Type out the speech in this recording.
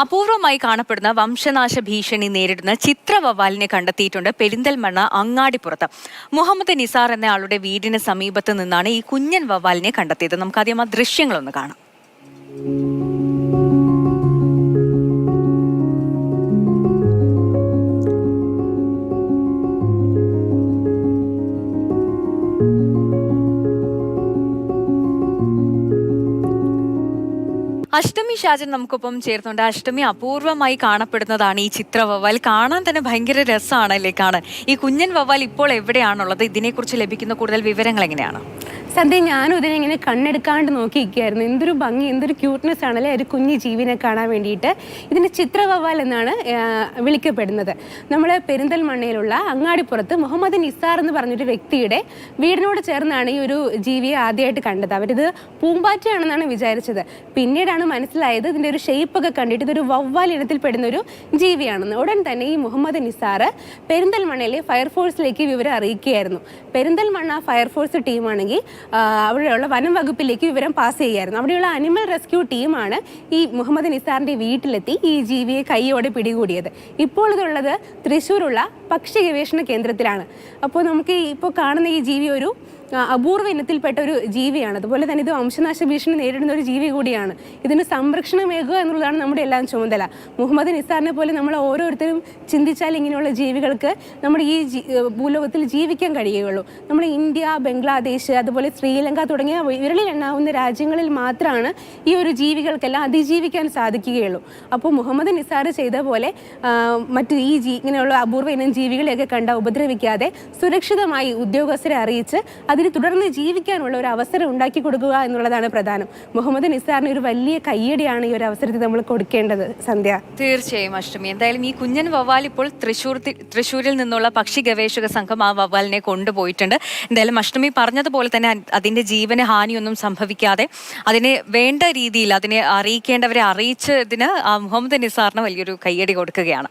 അപൂർവമായി കാണപ്പെടുന്ന വംശനാശ ഭീഷണി നേരിടുന്ന ചിത്രവവാലിനെ കണ്ടെത്തിയിട്ടുണ്ട് പെരിന്തൽമണ്ണ അങ്ങാടിപ്പുറത്ത്. മുഹമ്മദ് നിസാർ എന്നയാളുടെ വീടിന് സമീപത്ത് നിന്നാണ് ഈ കുഞ്ഞൻ വവാലിനെ കണ്ടെത്തിയത്. നമുക്ക് ആദ്യം ആ ദൃശ്യങ്ങളൊന്ന് കാണാം. അഷ്ടമി ഷാജൻ നമുക്കൊപ്പം ചേർന്നുണ്ട് അഷ്ടമി അപൂർവമായി കാണപ്പെടുന്നതാണ് ഈ ചിത്ര വവ്വാൽ. കാണാൻ തന്നെ ഭയങ്കര രസമാണല്ലേ കാണാൻ? ഈ കുഞ്ഞൻ വവ്വാൽ ഇപ്പോൾ എവിടെയാണുള്ളത്? ഇതിനെക്കുറിച്ച് ലഭിക്കുന്ന കൂടുതൽ വിവരങ്ങൾ എങ്ങനെയാണ്? സന്ധ്യ ഞാനും ഇതിനെ ഇങ്ങനെ കണ്ണെടുക്കാണ്ട് നോക്കിയിരിക്കുകയായിരുന്നു. എന്തൊരു ഭംഗി എന്തൊരു ക്യൂട്ട്നെസ് ആണല്ലേ ഒരു കുഞ്ഞു ജീവിനെ കാണാൻ വേണ്ടിയിട്ട്. ഇതിന് ചിത്രവവാൽ എന്നാണ് വിളിക്കപ്പെടുന്നത്. നമ്മൾ പെരിന്തൽമണ്ണയിലുള്ള അങ്ങാടിപ്പുറത്ത് മുഹമ്മദ് നിസാർ എന്ന് പറഞ്ഞൊരു വ്യക്തിയുടെ വീടിനോട് ചേർന്നാണ് ഈ ഒരു ജീവിയെ ആദ്യമായിട്ട് കണ്ടത്. അവരിത് പൂമ്പാറ്റയാണെന്നാണ് വിചാരിച്ചത്. പിന്നീടാണ് മനസ്സിലായത് ഇതിന്റെ ഒരു ഷേപ്പ് ഒക്കെ കണ്ടിട്ട് ഇതൊരു വവ്വാൽ ഇനത്തിൽപ്പെടുന്ന ഒരു ജീവിയാണെന്ന്. ഉടൻ തന്നെ ഈ മുഹമ്മദ് നിസാർ പെരിന്തൽമണ്ണയിലെ ഫയർഫോഴ്സിലേക്ക് വിവരം അറിയിക്കുകയായിരുന്നു. പെരിന്തൽമണ്ണ ഫയർഫോഴ്സ് ടീമാണെങ്കിൽ അവിടെയുള്ള വനം വകുപ്പിലേക്ക് വിവരം പാസ് ചെയ്യായിരുന്നു അവിടെയുള്ള അനിമൽ റെസ്ക്യൂ ടീമാണ് ഈ മുഹമ്മദ് നിസാറിന്റെ വീട്ടിലെത്തി ഈ ജീവിയെ കൈയോടെ പിടികൂടിയത്. ഇപ്പോൾ ഇതുള്ളത് തൃശ്ശൂരുള്ള പക്ഷി ഗവേഷണ കേന്ദ്രത്തിലാണ്. അപ്പോൾ നമുക്ക് ഇപ്പോൾ കാണുന്ന ഈ ജീവി ഒരു അപൂർവ ഇനത്തിൽപ്പെട്ട ഒരു ജീവിയാണ്. അതുപോലെ തന്നെ ഇത് വംശനാശ ഭീഷണി നേരിടുന്ന ഒരു ജീവി കൂടിയാണ്. ഇതിന് സംരക്ഷണമേകുക എന്നുള്ളതാണ് നമ്മുടെ എല്ലാം ചുമതല. മുഹമ്മദ് നിസാറിനെ പോലെ നമ്മൾ ഓരോരുത്തരും ചിന്തിച്ചാൽ ഇങ്ങനെയുള്ള ജീവികൾക്ക് നമ്മുടെ ഈ ഭൂലോകത്തിൽ ജീവിക്കാൻ കഴിയുകയുള്ളൂ. നമ്മൾ ഇന്ത്യ ബംഗ്ലാദേശ് അതുപോലെ ശ്രീലങ്ക തുടങ്ങിയ വിരളിലെണ്ണാവുന്ന രാജ്യങ്ങളിൽ മാത്രമാണ് ഈ ഒരു ജീവികൾക്കെല്ലാം അതിജീവിക്കാൻ സാധിക്കുകയുള്ളൂ. അപ്പോൾ മുഹമ്മദ് നിസാർ ചെയ്ത പോലെ മറ്റു ഈ ജീ ഇങ്ങനെയുള്ള അപൂർവ ഇനം ജീവികളെയൊക്കെ കണ്ട ഉപദ്രവിക്കാതെ സുരക്ഷിതമായി ഉദ്യോഗസ്ഥരെ അറിയിച്ച് അതിന് തുടർന്ന് ജീവിക്കാനുള്ള ഒരു അവസരം ഉണ്ടാക്കി കൊടുക്കുക എന്നുള്ളതാണ് പ്രധാനം. മുഹമ്മദ് നിസാറിന് ഒരു വലിയ കയ്യടിയാണ് ഈ ഒരു അവസരത്തിൽ നമ്മൾ കൊടുക്കേണ്ടത്. സന്ധ്യ. തീർച്ചയായും അഷ്ടമി. എന്തായാലും ഈ കുഞ്ഞൻ വവ്വാൽ ഇപ്പോൾ തൃശ്ശൂർ തൃശ്ശൂരിൽ നിന്നുള്ള പക്ഷി ഗവേഷക സംഘം ആ വവ്വാലിനെ കൊണ്ടുപോയിട്ടുണ്ട്. എന്തായാലും അഷ്ടമി പറഞ്ഞതുപോലെ തന്നെ അതിന്റെ ജീവന് ഹാനിയൊന്നും സംഭവിക്കാതെ അതിനെ വേണ്ട രീതിയിൽ അതിനെ അറിയിക്കേണ്ടവരെ അറിയിച്ചതിന് മുഹമ്മദ് നിസാറിന് വലിയൊരു കയ്യടി കൊടുക്കുകയാണ്.